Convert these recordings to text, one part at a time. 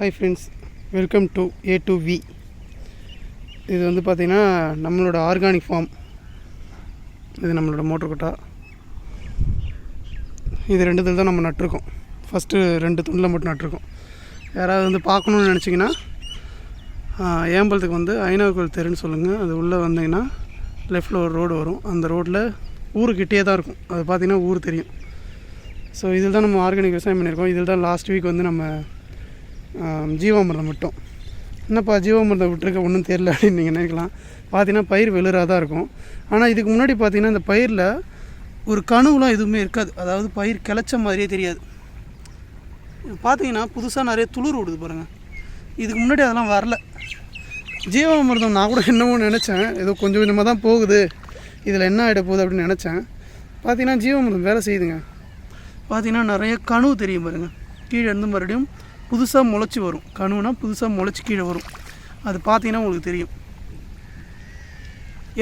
Hi friends welcome to A to V இது வந்து பார்த்திங்கன்னா நம்மளோட ஆர்கானிக் ஃபார்ம் இது நம்மளோட மோட்டர் கொட்டா. இது ரெண்டு தான் நம்ம நட்டிருக்கோம். ஃபஸ்ட்டு ரெண்டு துண்டில் மட்டும் நட்டிருக்கோம். யாராவது வந்து பார்க்கணுன்னு நினச்சிங்கன்னா ஏம்பலத்துக்கு வந்து ஐநாவுக்கல் தெருன்னு சொல்லுங்கள் அது உள்ளே வந்தீங்கன்னா லெஃப்டில் ஒரு ரோடு வரும். அந்த ரோட்டில் ஊருக்கிட்டே தான் இருக்கும். அது பார்த்திங்கன்னா ஊர் தெரியும். ஸோ இதில் தான் நம்ம ஆர்கானிக் விவசாயம் பண்ணியிருக்கோம். இதில் தான் லாஸ்ட் வீக் வந்து நம்ம ஜீவாமிர்தம் விட்டோம் என்னப்பா ஜீவாமிர்தம் விட்டுருக்க ஒன்றும் தெரில அப்படின்னு நீங்கள் நினைக்கலாம். பார்த்தீங்கன்னா பயிர் வெளிராக தான் இருக்கும். ஆனால் இதுக்கு முன்னாடி பார்த்தீங்கன்னா இந்த பயிரில் ஒரு கனவுலாம் எதுவுமே இருக்காது. அதாவது பயிர் கிளச்ச மாதிரியே தெரியாது. பார்த்தீங்கன்னா புதுசாக நிறைய துளிர் விடுது பாருங்கள் இதுக்கு முன்னாடி அதெல்லாம் வரல. ஜீவாமிர்தம் நான் கூட என்னமோ நினச்சேன். ஏதோ கொஞ்சம் கொஞ்சமாக தான் போகுது. இதில் என்ன ஆகிட போகுது அப்படின்னு நினச்சேன். பார்த்தீங்கன்னா ஜீவாமிர்தம் வேலை செய்யுதுங்க. பார்த்தீங்கன்னா நிறைய கனவு தெரியும் பாருங்கள் கீழே இருந்து மறுபடியும் புதுசாக முளைச்சி வரும். கணுனா புதுசாக முளைச்சி கீழே வரும். அது பார்த்தீங்கன்னா உங்களுக்கு தெரியும்.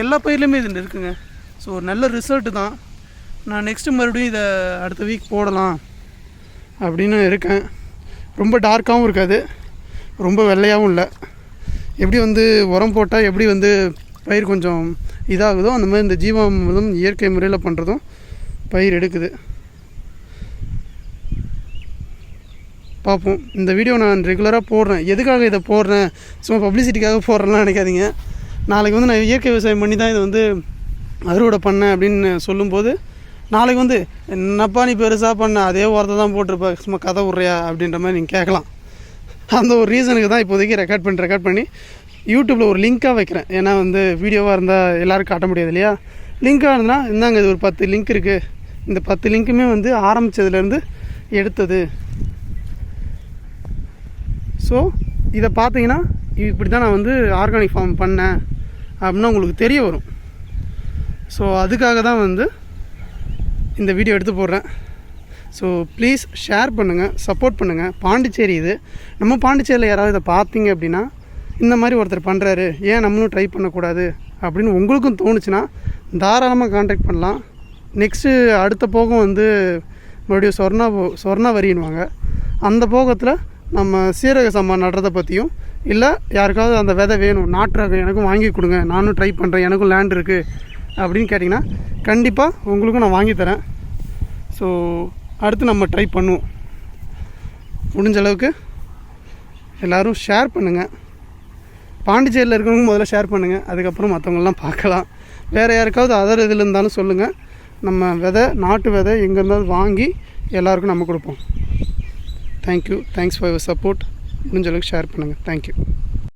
எல்லா பயிர்லையுமே இது இருக்குங்க. ஸோ ஒரு நல்ல ரிசல்ட்டு தான். நான் நெக்ஸ்ட்டு மறுபடியும் இதை அடுத்த வீக் போடலாம் அப்படின்னு இருக்கேன். ரொம்ப டார்க்காகவும் இருக்காது. ரொம்ப வெள்ளையாகவும் இல்லை. எப்படி வந்து உரம் போட்டால் எப்படி வந்து பயிர் கொஞ்சம் இதாகுதோ அந்த மாதிரி இந்த ஜீவாமிர்தம் இயற்கை முறையில் பண்ணுறதும் பயிர் எடுக்குது. பார்ப்போம். இந்த வீடியோ நான் ரெகுலராக போடுறேன். எதுக்காக இதை போடுறேன்? சும்மா பப்ளிசிட்டிக்காக போடுறேன்லாம் நினைக்காதீங்க. நாளைக்கு வந்து நான் இயற்கை விவசாயம் பண்ணி தான் இதை வந்து அறுவடை பண்ணேன் அப்படின்னு சொல்லும்போது நாளைக்கு வந்து என்னப்பா நீ பெருசாக பண்ண? அதே வார்த்தை தான் போட்டிருப்ப. சும்மா கதை விட்றியா? அப்படின்ற மாதிரி நீங்கள் கேட்கலாம். அந்த ஒரு ரீசனுக்கு தான் இப்போதைக்கு ரெக்கார்ட் பண்ணி ரெக்கார்ட் பண்ணி யூடியூப்பில் ஒரு லிங்க்காக வைக்கிறேன். ஏன்னா வந்து வீடியோவாக இருந்தால் எல்லோரும் காட்ட முடியாது இல்லையா? லிங்காக இருந்தால் இந்தாங்க இது ஒரு பத்து லிங்க் இருக்குது இந்த பத்து லிங்க்குமே வந்து ஆரம்பித்ததுலேருந்து எடுத்தது. ஸோ இதை பார்த்தீங்கன்னா இப்படி தான் நான் வந்து ஆர்கானிக் ஃபார்ம் பண்ணேன் அப்படின்னா உங்களுக்கு தெரிய வரும். ஸோ அதுக்காக தான் வந்து இந்த வீடியோ எடுத்து போடுறேன். ஸோ ப்ளீஸ் ஷேர் பண்ணுங்கள் சப்போர்ட் பண்ணுங்கள் பாண்டிச்சேரி இது. நம்ம பாண்டிச்சேரியில் யாராவது இதை பார்த்தீங்க அப்படின்னா இந்த மாதிரி ஒருத்தர் பண்ணுறாரு ஏன் நம்மளும் ட்ரை பண்ணக்கூடாது அப்படின்னு உங்களுக்கும் தோணுச்சுன்னா தாராளமாக காண்டாக்ட் பண்ணலாம். நெக்ஸ்ட்டு அடுத்த போகம் வந்து மறுபடியும் சொர்ணா போ சொர்ணா வரின்னுவாங்க அந்த போகத்தில் நம்ம சீரக சம்பா நடுறதை பற்றியும் இல்லை யாருக்காவது அந்த விதை வேணும் நாட்டு ரகம் எனக்கும் வாங்கி கொடுங்க நானும் ட்ரை பண்ணுறேன் எனக்கும் லேண்ட் இருக்குது அப்படின்னு கேட்டிங்கன்னா கண்டிப்பாக உங்களுக்கும் நான் வாங்கி தரேன். ஸோ அடுத்து நம்ம ட்ரை பண்ணுவோம். முடிஞ்ச அளவுக்கு எல்லோரும் ஷேர் பண்ணுங்கள் பாண்டிச்சேரியில் இருக்கிறவங்க முதல்ல ஷேர் பண்ணுங்கள் அதுக்கப்புறம் மற்றவங்களாம் பார்க்கலாம். வேறு யாருக்காவது அதர் இதில் இருந்தாலும் சொல்லுங்கள் நம்ம விதை நாட்டு விதை எங்கே இருந்தாலும் வாங்கி எல்லாருக்கும் நம்ம கொடுப்போம். Thank you thanks for your support முடிஞ்ச அளவுக்கு ஷேர் பண்ணுங்கள் தேங்க்யூ